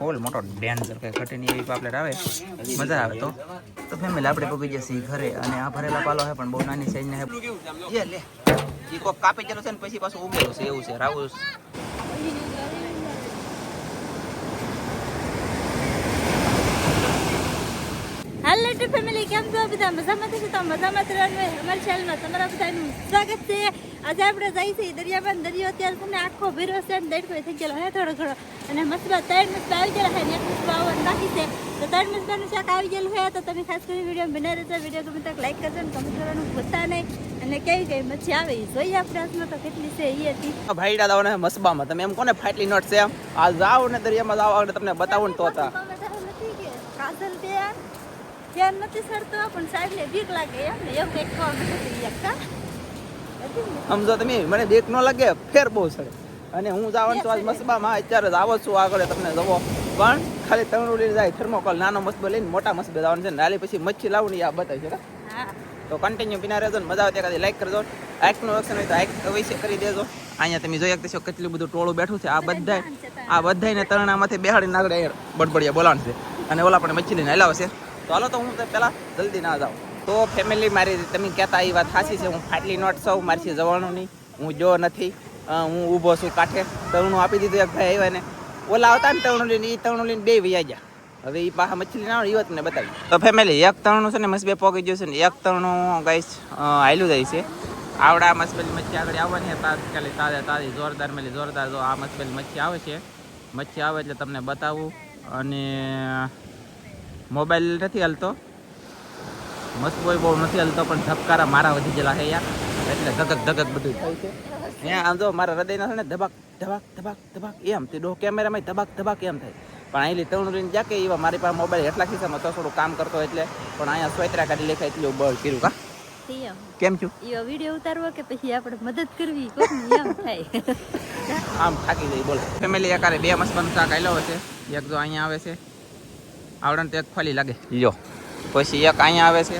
ફૂલ મોટો ડેન્જર કે ઘટીની એવી પાપલેટ આવે, મજા આવે તો. તો ફેમિલી આપણે પગી જશે ઘરે અને આ ભરેલા પાલો છે, પણ બહુ નાની સાઈઝ ને છે. લે ઈ કોક કાપી ગયેલું છે ને પછી પાછું ઉમેરો છે, એવું છે. રાવું હેલો ટુ ફેમિલી કેમ છો? બધા મજામાં થશે તો મજામાં રહેવાનું અમારી ચેનલમાં તમારા બધાનું સ્વાગત છે. આજે આપણે જઈ છીએ દરિયામાં દરિયો અત્યારે તમને આખો ભીરો છે ને દેડકો થઈ ગયેલો હે થોડો ઘણો. અને મસબા ત્રણ મસબા આવી ગયેલા છે ને એક મસબા આવવાનું બાકી છે. તો ત્રણ મસબાનું શાક આવી ગયેલું છે તો તમે ખાસ કરી વીડિયો બનાવી રહેજો. વીડિયો ગમે તક લાઈક કરજો ને કમેન્ટ કરવાનું ભૂલતા નહીં. અને કેવી કઈ મચ્છી આવે એ જોઈએ આપણે હાથમાં તો કેટલી છે એ હતી. ભાઈડા દાવાના મસબામાં તમે એમ કોને ફાટલી નોટ છે એમ? આ જાઓ ને દરિયામાં જાઓ આગળ તમને બતાવું ને તો હતા કાજલ ત્યાં ધ્યાન નથી સરતો પણ સાહેબ ને બીક લાગે એમ ને. એવું કંઈક ખબર નથી સમજો તમે મને બેક ન લાગે ફેર બહુ સડે અને હું જવાનું છું આજ મસબામાં અત્યારે જ આવો છું આગળ તમને જવો. પણ ખાલી તણું લઈને જાય થર્મોકોલ નાનો મસબો લઈને મોટા મસબે જવાનું છે નાલી પછી મચ્છી લાવું આ બતાવી છે તો કન્ટિન્યુ પીના રહેજો મજા આવે ત્યાં લાઈક કરજો. આઈકનું ઓપ્શન હોય તો આઈક અવશ્ય કરી દેજો. અહીંયા તમે જોઈ શકશો કેટલું બધું ટોળું બેઠું છે. આ બધાય આ બધાયને તરણામાંથી બેહાડીને આગળ બડબડિયા બોલાણ છે. અને ઓલા પણ મચ્છી લઈને હલાવશે તો હાલો તો હું તો પહેલાં જલ્દી ના જાઉં. તો ફેમિલી મારી તમે કહેતા એ વાત સાચી છે, હું ફાટલી નોટ સૌ મારથી જવાનું નહીં, હું જો નથી હું ઊભો છું કાંઠે, તરણું આપી દીધું એક ભાઈ આવ્યા ને, ઓલા આવતા ને તરણું લઈને એ તરણું લઈને બે વૈયા ગયા. હવે એ પાછા મછલી ના એ વાત મને બતાવી. તો ફેમિલી એક તરણું છે ને, મસ્બે પોગી ગયું છે ને, એક તરણું ગાઈસ હાલ્યું જાય છે. આવડા મસ્બેલી મચ્છી આગળ આવવાની તાત્કાલિક તાજા તાજી, જોરદાર મેલી, જોરદાર જો આ મસ્બેલી મચ્છી આવે છે. મચ્છી આવે એટલે તમને બતાવું. અને મોબાઈલ નથી હાલતો. મસ્ત બહુ નથી હલતો પણ ધબકારા મારા વધી ગયેલા છે યાર. એટલે ધગક ધગક બધું થાય છે. ત્યાં આમ જો મારા હૃદયના છે ને ધબાક ધબાક ધબાક ધબાક એમ તે ડો કેમેરામાં ધબાક ધબાક એમ થાય. પણ અહીં ત્રણ લઈને જ્યાં કે એવા મારી પાસે મોબાઈલ એટલા ખિસ્સામાં તો થોડું કામ કરતો એટલે પણ અહીંયા સ્વેતરા કાઢી લેખાય એટલું બળ કર્યું કા કેમ છું? એ વીડિયો ઉતારવો કે પછી આપણે મદદ કરવી? એમ થાય. આમ થાકી જાય બોલ. ફેમિલી એકારે બે મસ્ત શાક આવેલો છે એક જો અહીંયા આવે છે. આવડણ તો એક ફલી લાગે. લ્યો. પછી એક અહીંયા આવે છે.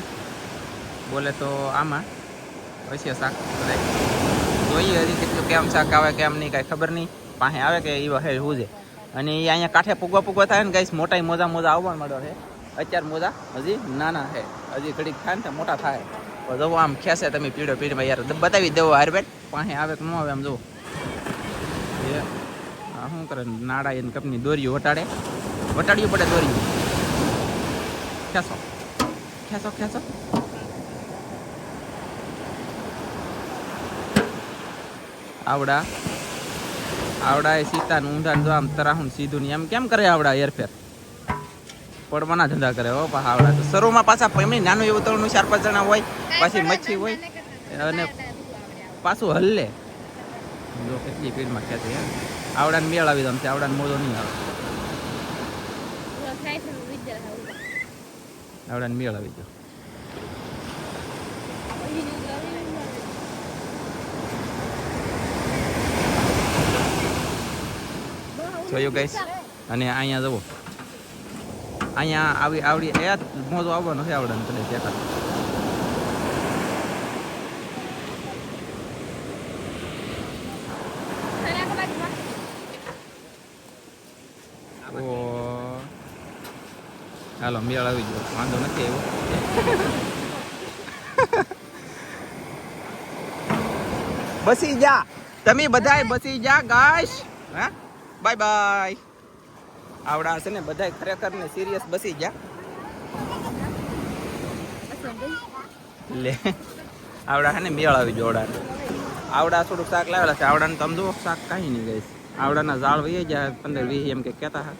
બોલે તો આમાં. પછી શાક. જોઈએ હજી કેટલું કેમ શાક આવે, કેમ નહીં, કાંઈ ખબર નહીં. પાસે આવે કે એ હું છે. અને એ અહીંયા કાંઠે પૂગવા પૂગવા થાય ને, ગાઈસ મોટા મોજા મોજા આવવા માંડ્યો છે. અત્યારે મોજા હજી નાના છે. હજી ઘડીક થાય ને મોટા થાય. તો જવો આમ ખેંચે તમે પીડો પીડીમાં યાર. બતાવી દેવો હારબેટ પાસે આવે કે ન આવે આમ જુઓ એ શું કરે નાડા એને કંપની દોરીઓ વટાડે. વટાડ્યું પડે દોરીયું ખેંચો. ખેંચો ખેંચો આવડા. આવડા એ સીતા ઊંધા જો આમ તરાહું સીધું ને એમ કેમ કરે આવડા હેરફેર? પડવાના ધંધા કરે હો પા આવડા તો. શરૂમાં પાછા એમની નાનું એવું તળનું ચાર પાંચ જણા હોય પાછી મચ્છી હોય. અને પાછું હલ્લે. જો કેટલી સ્પીડમાં ખેંચે આવડાને મેળ આવી દમ આવડાને મોજો નહીં આવે. આવડાને મેળ આવી ગયો જોયું ગઈશ અને અહીંયા જુઓ અહીંયા આવી આવડી એ જ મોજો આવવાનો છે આવડાને કદાચ એકાદ ઓ હાલો મેળ આવી ગયો. વાંધો નથી આવ્યો બસી જા. તમે બધાય બસી જા ગાઈસ હા? બાય બાય આવડા છે ને, બધાય ખરેખર ને સિરિયસ બસી જા. લે. આવડા છે ને મેળ આવી જોડા આવડા થોડુંક શાક લાવેલા છે. આવડાને તમે જુઓ, શાક કાંઈ નહીં ગઈશ આવડાના ઝાડ વહી જાય પંદર વીસ એમ કે કહેતા હા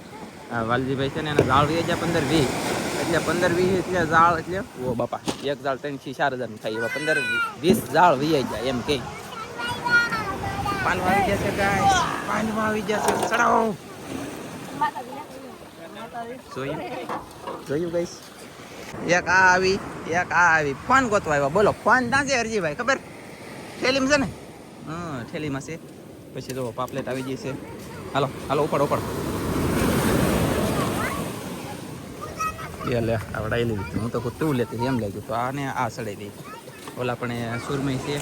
વાલજીભાઈ છે ને એના ઝાડ રહી જાય પંદર વીસ. એટલે પંદર વીસ એટલે ઝાડ એટલે ઓ બાપા એક ઝાડ ત્રણથી ચાર હજાર થાય એવા પંદર વીસ ઝાડ વી જાય એમ કે. પાનવા આવી ગયા છે ગાઈસ પાનવા આવી ગયા છે. ચડાવો. જોયું? જોયું ગાઈસ એક આ આવી એક આ આવી. ફોન ગોતવા આવ્યા. બોલો ફોન ના છે હરજીભાઈ ખબર? થેલીમાં છે ને? હા થેલીમાં છે. પછી જો પાપલેટ આવી જશે હાલો હાલો ઉપાડ ઉપાડ. એ લે આવડાઈ લીધી હું તો તું લેતી એમ લાગ્યું. તો આને આ સડાઈ દઈ. ઓલા પણ સુરમઈ છે.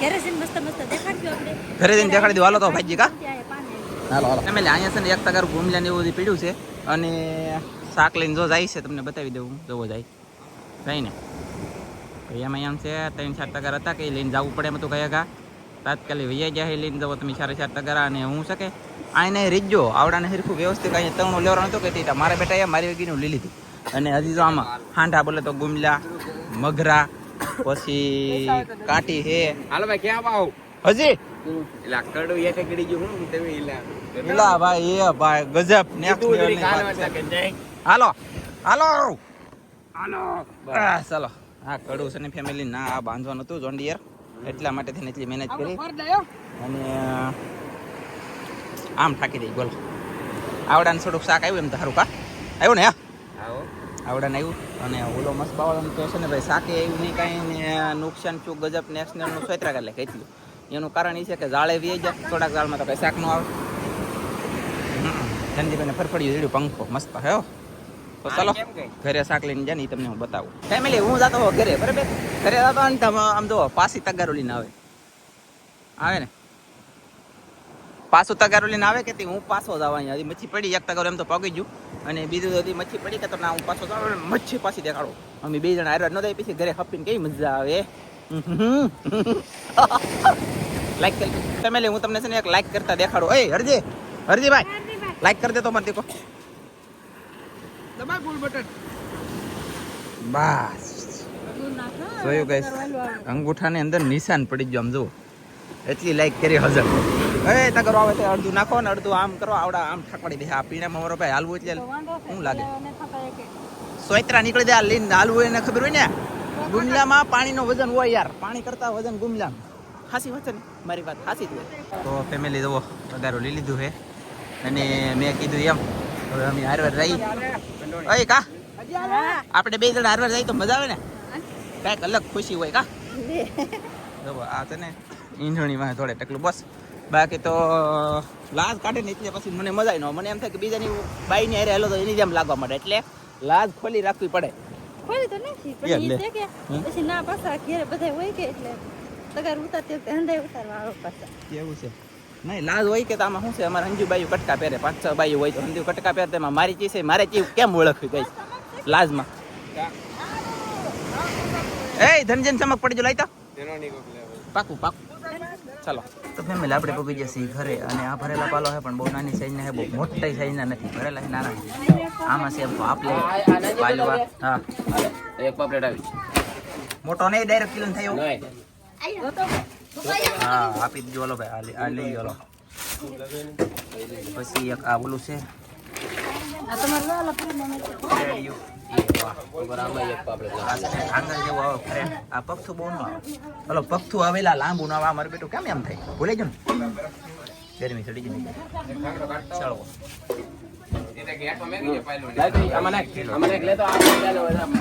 ઘરે જઈને દેખાડી દો. હાલો તો ભાઈજી કા? હાલો હાલો. ફેમિલી અહીંયા છે ને એક તગાર ગુમલા ને એવું બધું પીડ્યું છે. અને શાક લઈને જો જાય છે તમને બતાવી દઉં જોવો જાય. કઈ ને. ભાઈ એમાં એમ છે ત્રણ ચાર તગાર હતા કે લઈને જવું પડે એમ તો કયા કા તાત્કાલિક વૈયા જાય લઈને જવો તમે સારા ચાર તગારા અને હું શકે આને રીજો આવડાને હરખું વ્યવસ્થિત અહીંયા તણું લેવાનું હતું કે તે મારા બેટા એ મારી વેગીનું લઈ લીધું. અને હજી તો આમાં હાંઠા બોલે તો ગુમલા મગરા પછી કાટી હે. હાલો ભાઈ ક્યાં આવો? હજી? ગયું હું તમે ભાઈ એ ભાઈ ગજબ next તું level જરી ની કાન વાત છે. વાંચા કે જય હાલો હાલો. હાલો. આ, ચાલો હા કડું છે ને ફેમિલી ના આ બાંધવાનું હતું જોન્ડિયર એટલા માટે થઈને એટલી મહેનત કરી. અને આમ ઠાકી દઈ બોલો. આવડાને થોડુંક શાક આવ્યું એમ તો સારું કા? આવ્યું ને હા? આવડાને આવ્યું. અને ઓલો મસ્ત પાવાળાનું તો છે ને ભાઈ શાકે એવું નહીં કાંઈ ને નુકસાન થયું ગજબ નેશનલનું એટલે કહી કેટલું એનું કારણ એ છે કે જાળે વી જાય થોડાક જાળમાં તો કાંઈ શાક ન આવે. ધનજીભાઈને ફરફડિયું રેડ્યું પંખો મસ્ત હો. તો ચાલો. ઘરે શાક લઈને જાય ને તમને હું બતાવું. ફેમિલી હું જતો હોઉં ઘરે બરાબર? ઘરે જતો ને તમે આમ- જો પાસી તગારો લઈને આવે. આવે ને? પાછું તગારો લઈને આવે કે હું પાછો જવા અહીંયા? હજી મચ્છી પડી એક તગારો એમ તો પગી ગયું. અને બીજું હજી મચ્છી પડી કે તમને હું પાછો જાઉં મચ્છી પાછી દેખાડો. અમે બે જણા હારવા ન થાય પછી ઘરે હપીને કેવી મજા આવે? લાઈક કરી ફેમિલી હું તમને છે ને એક લાઈક કરતા દેખાડો. એ હરજી હરજી ભાઈ લાઈક કરી દે તો મને દીકો દબા ગોલ બટન બસ. જોયું કઈ અંગૂઠાની અંદર નિશાન પડી ગયો આમ જુઓ. એટલી લાઈક કરી હજર. એ કરો આવે તો અડધું નાખો ને અડધું આમ કરો આવડા આમ ઠાકડી દે. આ પીણામાં મારો ભાઈ હાલવું એટલે શું લાગે. સોયત્રા નીકળી જાય લઈને હાલવું એને ખબર હોય ને? ગુમલામાં પાણીનો વજન હોય યાર. પાણી કરતા વજન ગુમલામાં. હાસી વાત છે ને? મારી વાત હાસી જ હોય. તો ફેમિલી જવો પગારો લઈ લીધું છે અને મેં કીધું એમ હવે અમે હારવાર રહી. અય કા? આપણે બે જણા હારવાર જાય તો મજા આવે ને? કાંઈક અલગ ખુશી હોય કા? આ તને ઈંધણી ઈંધણીમાં થોડે ટકલું. બસ બાકી તો લાજ કાઢે ને એટલે પછી મને મજા ન. મને એમ થાય કે બીજાની બાઈ ની હેલો તો એની જેમ લાગવા માંડે. એટલે લાજ ખોલી રાખવી પડે. ખોલી તો નાખી પછી. કે પછી ના પાછા ઘેર બધા હોય કે એટલે તગાર ઉતારતી વખતે હંધાઈ ઉતારવા આવે પાછા. કેવું છે. નહીં લાજ હોય કે તો આમાં શું છે? અમારે અંજુ બાયુ કટકા પહેરે પાંચ છ બાયુ હોય તો અંજુ કટકા પહેરે તેમાં મારી ચીજ છે મારે ચી કેમ ઓળખવી ગઈ લાજમાં. એ ધનજન ચમક પડી જો લાઈતા પાકું પાકું. ચાલો. તો ફેમિલી આપણે પગી જઈએ છીએ ઘરે અને આ ભરેલા પાલો છે પણ બહુ નાની સાઈઝના છે બહુ મોટી સાઈઝના નથી. ભરેલા છે નાના. આમાં છે પાપલે પાલવા હા. એક પાપલેટ આવી મોટો નહીં ડાયરેક્ટ કિલો થયો. નહીં. હા આપી દીજો ઓલો ભાઈ આ લઈ- ગયો પછી એક આ ઓલું છે. પગથું આવેલા લાંબુ ના આવે આ મારું બેટું કેમ એમ થાય? ભૂલાઈ ગયું ને? ગરમી ચડી ગઈ. ચાલો. આમાં નાખ. આમાં નાખ. લેતો આ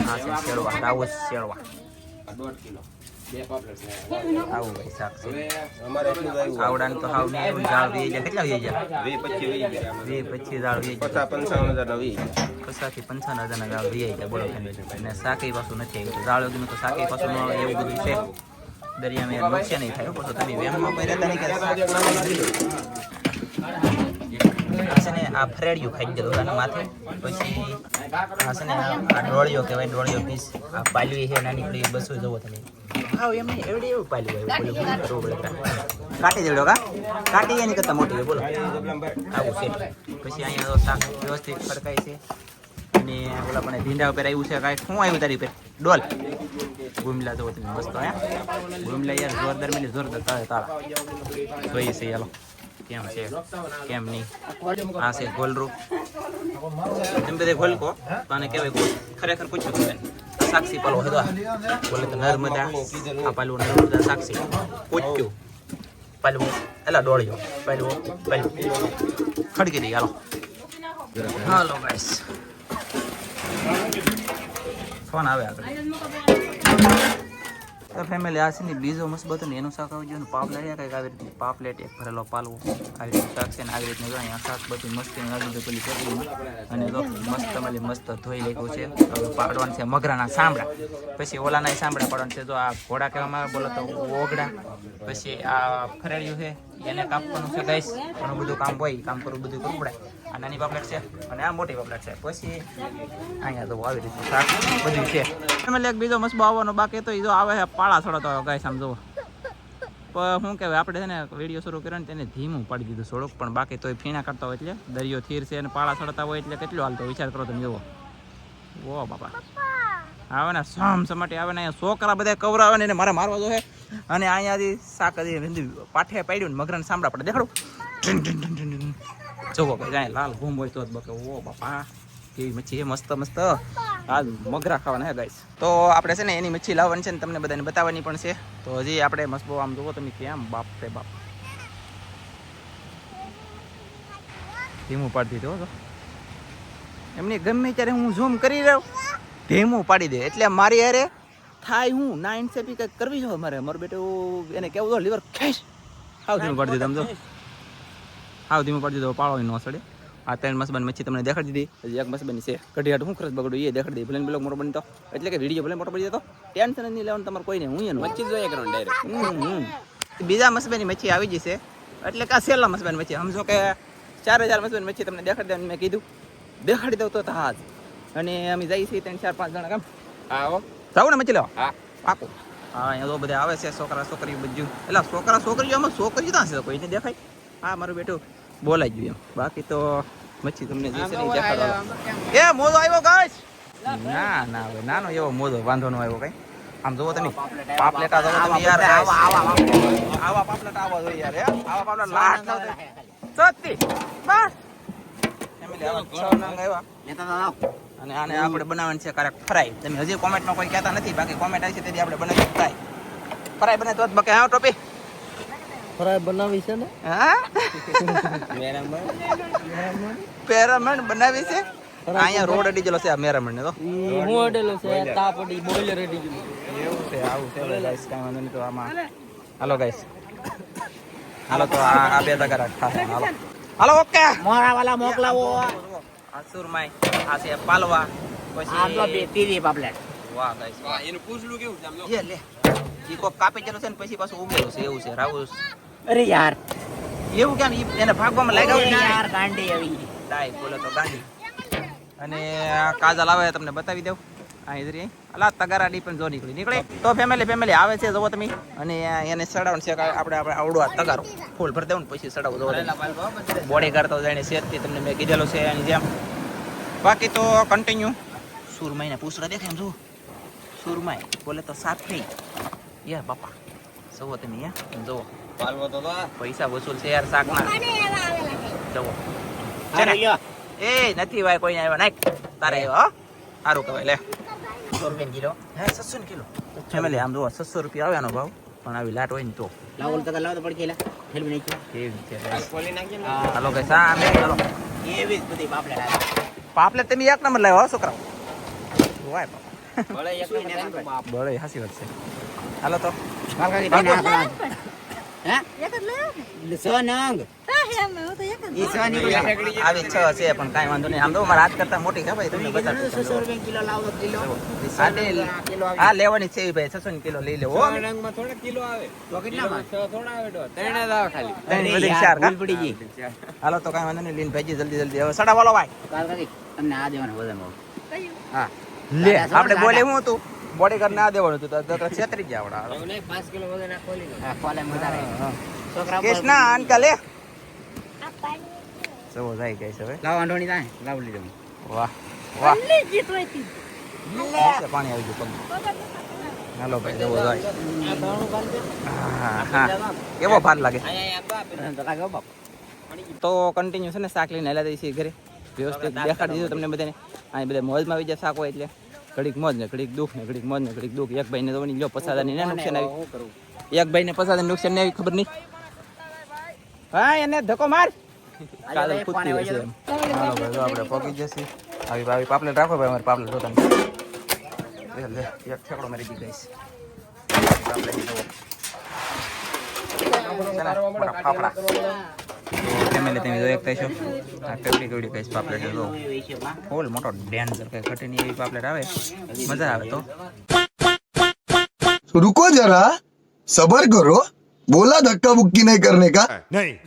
આ શેરવા આવું શેરવા. દોઢ કિલો. બે પાપલેટ આવું ભાઈ શાક તો હાવ હજારના ઝાડ વી જાય અને શાકેય પાછું નથી આવ્યું ઝાડ વગરનું તો શાકેય પાછું ન એવું બધું છે દરિયામાં નુકસાન નહીં થાય પછી તમે વેમમાં પહેર્યા રહેતા નહીં કે આ ને આ ફરેડિયું ખાઈ ગયો આના માથે. પછી આ ને આ ડોળિયો કહેવાય ડોળિયો પીસ. આ પાલવી છે, નાની પડી બસો જવો તમે. હા એમ નહીં એવું પાલ્યું આવ્યું કાઢી દેવડો કા? કાઢી એની કરતાં મોટી હોય, બોલો. આવું પછી અહીંયા શાક વ્યવસ્થિત ફરકાય છે. અને ઓલા પણ ભીંડા ઉપર આવ્યું છે, કાંઈ શું આવ્યું તારી ઉપર? ડોલ. ગુમલા તો મસ્ત ગુમલા યાર, જોરદાર મિલી જોરદાર તાળે. તાળા જોઈએ છે ચાલો કેમ છે? કેમ નહીં? આ છે ગોલરૂપ. એમ બધે ગોલકો તો આને કહેવાય ખરેખર પૂછ્યું છે સાક્ષી પાલો હતો. બોલે તો નર્મદા. આ પાલું નર્મદા સાક્ષી. પૂછ્યું પાલું એલા દોડ્યો. પાલું પાલું ખડકી દઈ હાલો. હાલો ગાઈસ ફોન આવે આગળ? તો ફેમિલી આ છે ને બીજો મસ્ત બધો ને એનું શાક આવી ગયું પાપલેટ. કંઈક આવી રીતે પાપલેટ, એક ભરેલો પાલવો. આવી રીતે શાક છે ને આવી રીતનું અહીંયા શાક બધું મસ્ત આવી દીધું પેલી ચટણીમાં અને મસ્ત મળી મસ્ત ધોઈ લેખું છે. હવે પાડવાનું છે મગરાના સાંભળા. પછી ઓલાના સાંભળા પાડવાનું છે. જો આ ઘોડા કહેવામાં આવે, બોલો તો ઓગડા પછી આ ફરેડિયું છે. એને કાપવાનું છે ગાઈસ ઘણું બધું કામ હોય, કામ કરવું બધું કરવું પડે. આ નાની પાપલેટ છે અને આ મોટી પાપલેટ છે. પછી અહીંયા તો આવી રીતે શાક બધું છે. ફેમિલી એક બીજો મસ્બો આવવાનો બાકી તો એ જો આવે છે પાળા થોડો તો ગાઈસ આમ જુઓ. શું કહેવાય, આપણે છે ને વીડિયો શરૂ કર્યો ને તેને ધીમું પાડી દીધું થોડુંક, પણ બાકી તો ફીણા કરતા હોય એટલે દરિયો થીર છે અને પાળા સડતા હોય એટલે કેટલું હાલતો વિચાર કરો તમે જુઓ. ઓ બાપા. આવે ને સામ સમાટી આવે ને, અહીંયા છોકરા બધા કવરાવે ને એને મારે મારવા જોઈએ અને અહીંયાથી શાક વિંધી પાઠે પાડ્યું ને મગરાને સાંભળા પડે. દેખાડું. જોવો ભાઈ લાલ ઘૂમ હોય તો જ બકે. ઓ બાપા, કેવી મચ્છી છે, મસ્ત મસ્ત. હાલ મગરા ખાવાના હે ગાઈસ તો આપણે છે ને એની મચ્છી લાવવાની છે ને તમને બધાને બતાવવાની પણ છે. તો હજી આપણે મસ્ત બહુ આમ જોવો તમે કેમ બાપ રે બાપ. ધીમું પાડી દીધો તો એમની ગમે ત્યારે હું ઝૂમ કરી રહ્યો, ધીમું પાડી દે. એટલે મારી હારે થાય હું? ના ઇન્સેપી કંઈક કરવી જોઈએ મારે મારું બેટું એને કેવું તો લીવર ખેંચ. હાવ ધીમું પાડી દીધું આમ જો. હાવ ધીમું પાડી દીધું પાળો નો સડે આ ત્રણ મસબાની મચ્છી તમને દેખાડી દીધી. હજી એક મસબાની છે. કઢિયાટ હું ખર્ચ બગડું એ દેખાડી દીધી. ભલે બ્લોક મોટો બની તો. એટલે કે વીડિયો ભલે મોટો પડી જતો ટેન્શન નહીં લેવાનું તમારે નહીં હું એનું. મચ્છી જોઈએ કરવાનું ડાયરેક્ટ. બીજા મસબાની મચ્છી આવી જશે એટલે કે આ સેલા મસબાની મચ્છી. સમજો કે ચાર હજાર મસબાની મચ્છી તમને દેખાડી દેવાનું મેં કીધું. દેખાડી દઉં તો હા અને અમે જઈએ છીએ ત્રણ ચાર પાંચ જણા કેમ. આવો જાવ ને મચ્છી લેવા હા. પાકું. હા અહીંયા તો બધા આવે છે છોકરા છોકરીઓ બધું. એટલે છોકરા છોકરીઓ આમાં છોકરીઓ ના છે? કોઈને દેખાય. હા મારું બેટું બોલાઈ ગયું એમ. બાકી તો મચ્છી તમને જે છે ને ઈ એ મોદો આવ્યો ગાઈસ. ના ના હવે નાનો એવો મોદો વાંધો નો આવ્યો કઈ. આમ જોવો તમે. પાપલેટા જોવો તમે યાર આવા પાપલેટા આવા જોઈએ યાર આવા પાપલેટા લાટ થાવ સત્તી બસ ફેમિલી આવા છ નંગ આવ્યા અને આને આપણે બનાવવાની છે ક્યારેક ફ્રાય. તમે હજી કોમેન્ટમાં કોઈ કહેતા નથી બાકી કોમેન્ટ આવી છે તેથી આપણે બનાવી ફ્રાય ફ્રાય બને તો જ બકે. હા ટોપી? ફ્રાય બનાવી છે ને? હા? મેરામાં પેરામણ બનાવી છે? અહીંયા રોડ અડી ગયેલો છે આ મેરામણ ને તો હું અડેલો છે તાપડી બોઈલર અડી ગયેલો એવું છે આવું છે ગાઈસ કાઈ વાંધો નહીં તો આમાં હાલો. ગાઈસ હાલો તો આ આ બે તગારા ખાશે હાલો. Hello okay. મોરા વાલા મોકલાવો. આસુર માય આ છે પાલવા. પછી તીરી પાપલેટ. વાહ ગાઈસ વાહ. એનું પૂછલું કેવું છે આમ લો. લે ઈ કોક કાપી જલો છે ને પછી પાછું ઉગેલું છે એવું છે રાહુલ. અરે યાર. એવું કેમ એને ભાગવામાં ને? યાર ગાંડી આવી. ડાય બોલો તો ગાંડી. અને આ કાજલ આવે તમને બતાવી દઉં. આ ઇધરી અલા તગારા ડી પણ જો નીકળી. નીકળે. તો ફેમિલી ફેમિલી આવે છે જોવો તમે. અને એને ચડાવવાનું છે આપણે આપણે આવડો આ તગારો. ફૂલ ભર દેવું ને પછી ચડાવવું જોવો બોડી કરતો જાણે શેરથી તમને મેં કીધેલું છે એની જેમ. બાકી તો કન્ટિન્યુ સુરમાઈ ને પૂછડા દેખાય એમ જુઓ. સુરમાઈ બોલે તો સાત થઈ. યાર બાપા જુઓ તમે યાર પાલવો તો પૈસા વસૂલ છે યાર શાકના. છે. એ નથી ભાઈ કોઈ આવ્યો. નાખ. તારે આવ્યો હો. સારું કહેવાય લે. કિલો હે ને કિલો. ફેમિલી આમ જુઓ છસો રૂપિયા આવે આનો ભાવ. પણ આવી લાટ હોય ને તો. લાવો તો લાવો તો પડી ગયેલા ફિલ્મ કેવી છે ખોલી નાખીએ ને. હાલો કઈ સા આમે ચાલો. એવી જ બધી પાપલેટ આવે. પાપલે તમે એક નંબર લાવ્યો છોકરા વાય બાપા. એક બળે હાસી વાત છે. હાલો તો. હે? એક જ લયો સો નંગ. હા હે અમે હું તો એક જ ઈ સો નીકળી આવી છ છે પણ કાંઈ વાંધો નહીં. આમ તો મારા હાથ કરતા મોટી છે ભાઈ તમને બતાડું છું. છસો રૂપિયા કિલો લાવો કિલો. આ લે- કિલો આવી. આ લેવાની છે ભાઈ છસો ની કિલો લઈ લેવો. હો. સો રંગમાં થોડા કિલો આવે. તો કેટલામાં? છ થોડા આવે તો ત્રણ જ ખાલી. ત્રણ બધી ચાર પડી ગઈ. હાલો તો કાંઈ વાંધો નહીં. લીન ભેજી જલ્દી જલ્દી. હવે સડા વાલો ભાઈ. તમને આ દેવાનું વધારે હા. લે આપણે બોલે હું હતું? બોડી ગાર્ડ ના દેવાનું હતું તો- તો તો છેતરી ગયા આવડા. પાંચ કિલો આ ખોલી કૃષ્ણા આ જાય ગઈ હવે. લાવો વાંધો થાય લાવ લીધો વાહ પાણી આવી ગયું હાલો ભાઈ જવો જાય. કેવો ભાર લાગે? તો કન્ટિન્યુ છે ને શાક લઈને હેલા દઈએ ઘરે. વ્યવસ્થિત દેખાડી દીધું તમને બધાને. અહીં બધા મોજમાં આવી જાય શાક હોય એટલે. ઘડીક મોજ ને ઘડીક દુઃખ ને ઘડીક મોજ ને ઘડીક દુઃખ. એક ભાઈને તો લ્યો પસાદા ને નુકસાન આવી. એક ભાઈને પસાદાની નુકસાન નહીં આવી ખબર નહીં? હા એને ધક્કો માર. કાલે કૂદતી રહેશે એમ. ભાઈ આપણે પગી જશે. આવી આવી પાપલેટ રાખો ભાઈ અમારે પાપલેટ જોતા લે એક ઠેકડો મારી દી ગઈશ પાપલેટ ને, ફાફડા ફેમિલી તમે જોઈ શકતા છો આ કેવડી કેવડી કઈ પાપલેટ જો ફૂલ મોટો ડેન્જર કઈ કટીની એવી પાપલેટ આવે. મજા આવે તો. રૂકો જરા. સબર કરો. બોલા ધક્કા બુક્કી નહીં કરને કા? નહીં.